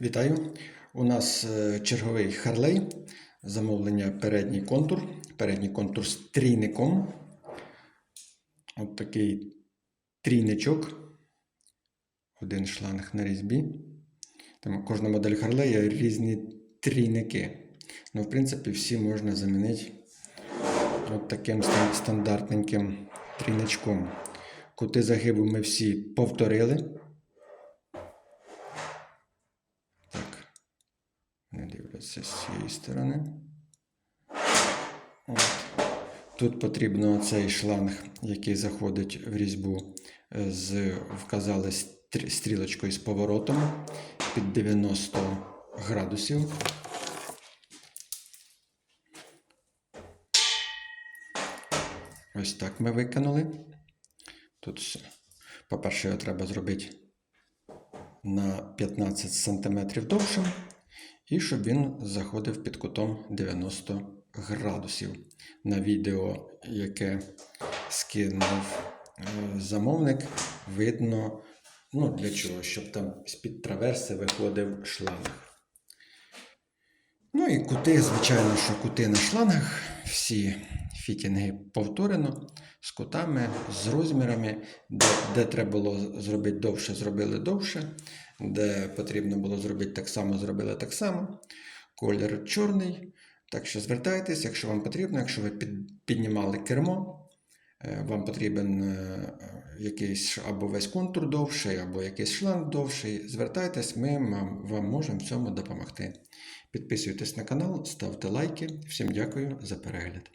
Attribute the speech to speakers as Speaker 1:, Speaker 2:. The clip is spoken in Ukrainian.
Speaker 1: Вітаю! У нас е, черговий Харлей. Замовлення передній контур. Передній контур з трійником. От такий трійничок. Один шланг на різьбі. Там кожна модель Харлея різні трійники. Ну, в принципі, всі можна замінити от таким стандартненьким трійничком. Кути загибу ми всі повторили. Так. Не з цієї сторони. От. Тут потрібно цей шланг, який заходить в різьбу, е, з, вказали стрілочкою з поворотом під 90 градусів. Ось так ми виконали. Тут, по-перше, його треба зробити на 15 см довшим, і щоб він заходив під кутом 90 градусів. На відео, яке скинув е, замовник, видно, ну для чого, щоб там з-під траверси виходив шланг. Ну і кути, звичайно, що кути на шлангах, всі фітінги повторено з кутами, з розмірами, де, де треба було зробити довше, зробили довше, де потрібно було зробити так само, зробили так само. Колір чорний. Так що звертайтесь, якщо вам потрібно, якщо ви піднімали кермо, е, вам потрібен е, якийсь або весь контур довший, або якийсь шланг довший. Звертайтесь, ми вам, можемо в цьому допомогти. Підписуйтесь на канал, ставте лайки. Всім дякую за перегляд.